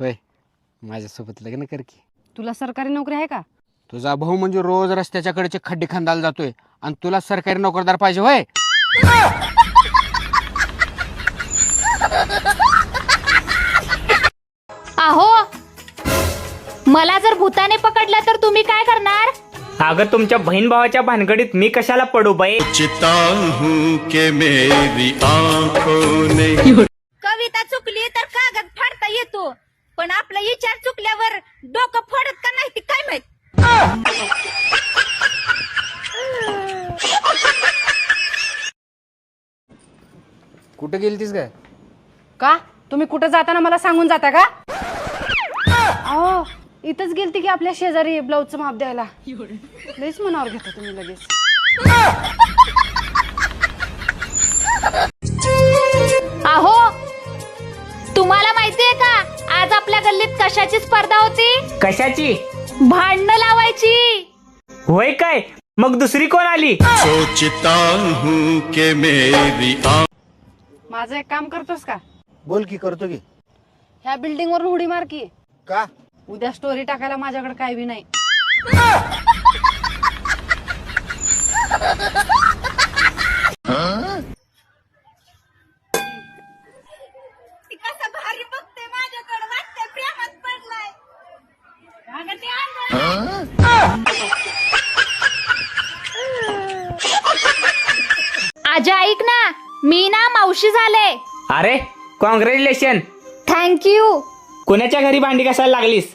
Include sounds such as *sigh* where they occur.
होय. माझ्यासोबत लग्न कर की. तुला सरकारी नोकरी आहे का? तुझा भाऊ म्हणजे रोज रस्त्याच्या कडेचे खड्डे खांदायला जातोय आणि तुला सरकारी नोकरदार पाहिजे होय. अहो मला जर भूताने पकडलं तर तुम्ही काय करणार? अगं तुमच्या बहीण भावाच्या भानगडीत मी कशाला पडू बाई? चिता हूँ कि मेरी आंखों ने कविता चुकली तर कागद फाडता येतो. पण आपला विचार चुकल्यावर डोकं फोडत का नाही ते काय माहीत? कुठं गेलतीस काय? का? तुम्ही कुठं जाताना मला सांगून जाता का? अहो इथंच गेलती की आपल्या शेजारी ब्लाऊजचं माप द्यायला. लईच मनावर घेता तुम्ही लगेच. कशाची स्पर्धा होती? कशाची? भांडणं लावायची. होय काय? मग दुसरी कोण आली? सोचता हूँ कि मेरी आंखों माझं एक काम करतोस का? बोल की करतो की. ह्या बिल्डिंग वरून उडी मार की. का? उद्या स्टोरी टाकायला माझ्याकडे काय बी नाही. *laughs* आजा ऐक ना मी ना मावशी झाले. अरे कॉंग्रॅच्युलेशन थँक्यू कुणाच्या घरी भांडी कसायला लागलीस?